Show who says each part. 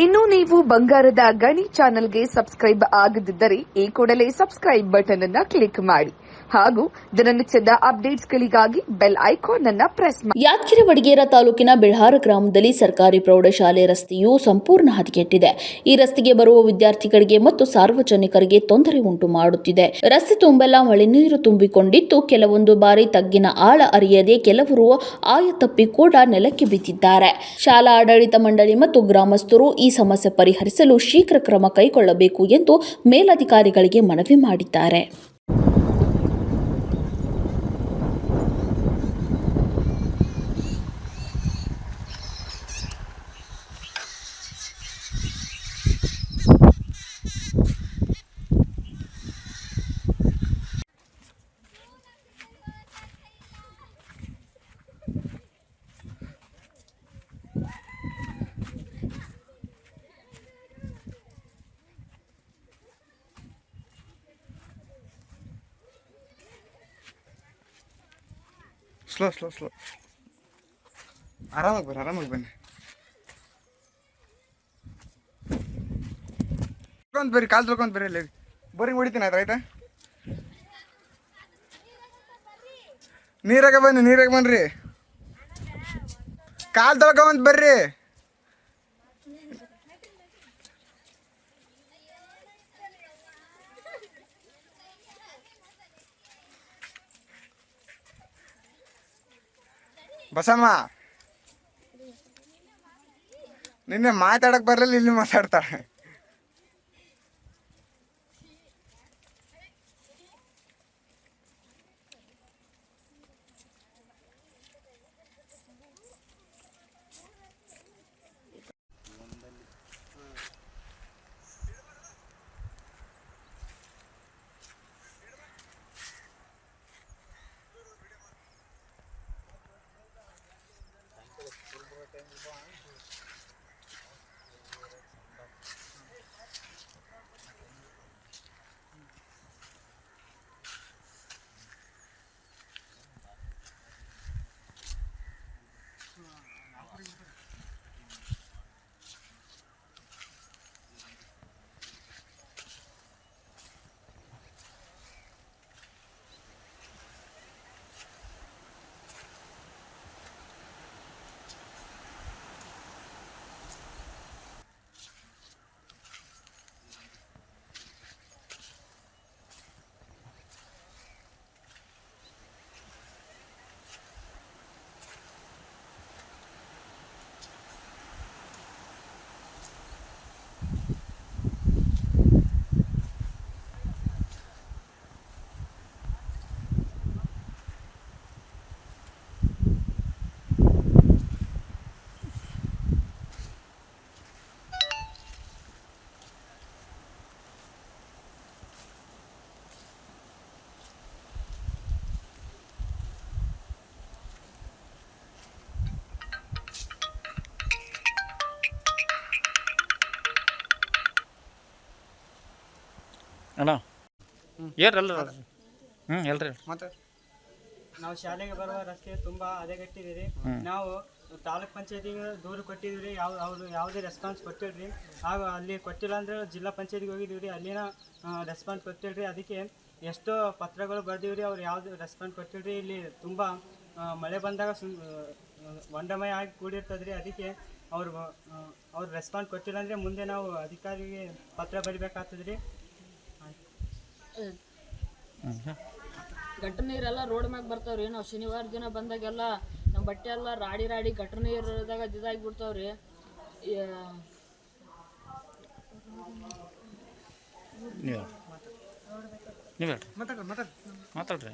Speaker 1: ಇನ್ನು ನೀವು ಬಂಗಾರದ ಗಣಿ ಚಾನೆಲ್ಗೆ ಸಬ್ಸ್ಕ್ರೈಬ್ ಆಗದಿದ್ದರೆ ಈ ಕೂಡಲೇ ಸಬ್ಸ್ಕ್ರೈಬ್ ಬಟನ್ ಅನ್ನ ಕ್ಲಿಕ್ ಮಾಡಿ. ಹಾಗೂ ದಿನನಿತ್ಯದ ಅಪ್ಡೇಟ್ಸ್ಗಳಿಗಾಗಿ ಬೆಲ್ ಐಕಾನ್ ಅನ್ನ ಪ್ರೆಸ್ ಮಾಡಿ
Speaker 2: ಯಾದಗಿರಿ ವಡಗೇರ ತಾಲೂಕಿನ ಬಿಳ್ಹಾರ ಗ್ರಾಮದಲ್ಲಿ ಸರ್ಕಾರಿ ಪ್ರೌಢಶಾಲೆ ರಸ್ತೆಯು ಸಂಪೂರ್ಣ ಹದಗೆಟ್ಟಿದೆ. ಈ ರಸ್ತೆಗೆ ಬರುವ ವಿದ್ಯಾರ್ಥಿಗಳಿಗೆ ಮತ್ತು ಸಾರ್ವಜನಿಕರಿಗೆ ತೊಂದರೆ ಉಂಟು ಮಾಡುತ್ತಿದೆ. ರಸ್ತೆ ತುಂಬೆಲ್ಲ ಮಳೆ ನೀರು ತುಂಬಿಕೊಂಡಿದ್ದು ಕೆಲವೊಂದು ಬಾರಿ ತಗ್ಗಿನ ಆಳ ಅರಿಯದೆ ಕೆಲವರು ಆಯ ತಪ್ಪಿ ಕೂಡ ನೆಲಕ್ಕೆ ಬಿದ್ದಿದ್ದಾರೆ. ಶಾಲಾ ಆಡಳಿತ ಮಂಡಳಿ ಮತ್ತು ಗ್ರಾಮಸ್ಥರು ಈ ಸಮಸ್ಯೆ ಪರಿಹರಿಸಲು ಶೀಘ್ರ ಕ್ರಮ ಕೈಗೊಳ್ಳಬೇಕು ಎಂದು ಮೇಲಧಿಕಾರಿಗಳಿಗೆ ಮನವಿ ಮಾಡಿದ್ದಾರೆ.
Speaker 3: Slow slow slow. ಆರಾಮಾಗಿ ಬರ್ರಿ ಆರಾಮಾಗಿ ಬನ್ನಿ ತೊಳ್ಕೊಂಡ್ ಬರ್ರಿ, ಕಾಲು ತೊಳ್ಕೊಂಡ್ ಬರ್ರಿ ಅಲ್ಲಿ ಬೋರಿಂಗ್ ಹೊಡಿತೀನಿ ಆಯ್ತು, ಆಯ್ತಾ? ನೀರಾಗ ಬನ್ನಿ, ನೀರಾಗ ಬನ್ರಿ. ಕಾಲು ತೊಳ್ಕೊಂಬಂದ್ ಬರ್ರಿ. ಬಸಮ್ಮ. ನಿನ್ನೆ ಮಾತಾಡಕ್ ಬರ್ಲಿಲ್ಲ ಇಲ್ಲಿ ಮಾತಾಡ್ತಾಳೆ. blind.
Speaker 4: ಅಣ್ಣ? ಏರ್ರಲ್ಲ ಹ್ಞೂ ಎಲ್ರಿ
Speaker 3: ಮತ್ತೆ?
Speaker 5: ನಾವು ಶಾಲೆಗೆ ಬರುವ ರಸ್ತೆ ತುಂಬಾ ಹದಗೆಟ್ಟಿದೆ ನಾವು ತಾಲೂಕ್ ಪಂಚಾಯತಿಗೆ ದೂರು ಕೊಟ್ಟಿದ್ವಿ ಯಾವ ಅವರು ಯಾವುದೇ ರೆಸ್ಪಾನ್ಸ್ ಕೊಟ್ಟಿಲ್ರಿ. ಹಾಗೂ ಅಲ್ಲಿ ಕೊಟ್ಟಿಲ್ಲ ಅಂದ್ರೆ ಜಿಲ್ಲಾ ಪಂಚಾಯತಿಗೆ ಹೋಗಿದ್ದೀವಿ ರೀ ಅಲ್ಲಿನ ರೆಸ್ಪಾನ್ಸ್ ಕೊಟ್ಟಿಲ್ರಿ. ಅದಕ್ಕೆ ಎಷ್ಟೋ ಪತ್ರಗಳು ಬರ್ದೀವಿ ಅವ್ರು ಯಾವ್ದು ರೆಸ್ಪಾನ್ಸ್ ಕೊಟ್ಟಿಲ್ರಿ. ಇಲ್ಲಿ ತುಂಬ ಮಳೆ ಬಂದಾಗ ಸುಮ್ ಆ, ಆಗಿ ಕೂಡಿರ್ತದೆ ರೀ ಅದಕ್ಕೆ ಅವ್ರು ಅವ್ರು ರೆಸ್ಪಾನ್ಸ್ ಕೊಟ್ಟಿಲ್ಲ ಅಂದರೆ ಮುಂದೆ ನಾವು ಅಧಿಕಾರಿಗೆ ಪತ್ರ ಬರಿಬೇಕಾಗ್ತದೆ ರೀ
Speaker 6: ಗಟ್ರ ನೀರೆಲ್ಲ ರೋಡ್ ಮ್ಯಾಗ ಬರ್ತಾವ್ರಿ. ನಾವು ಶನಿವಾರ ದಿನ ಬಂದಾಗೆಲ್ಲ ನಮ್ಮ ಬಟ್ಟೆ ಎಲ್ಲ ರಾಡಿ ರಾಡಿ ಗಟ್ರ ನೀರದಾಗ ಇದಾಗಿ ಬಿಡ್ತಾವ್ರಿ
Speaker 4: ಮಾತಾಡ್ರಿ.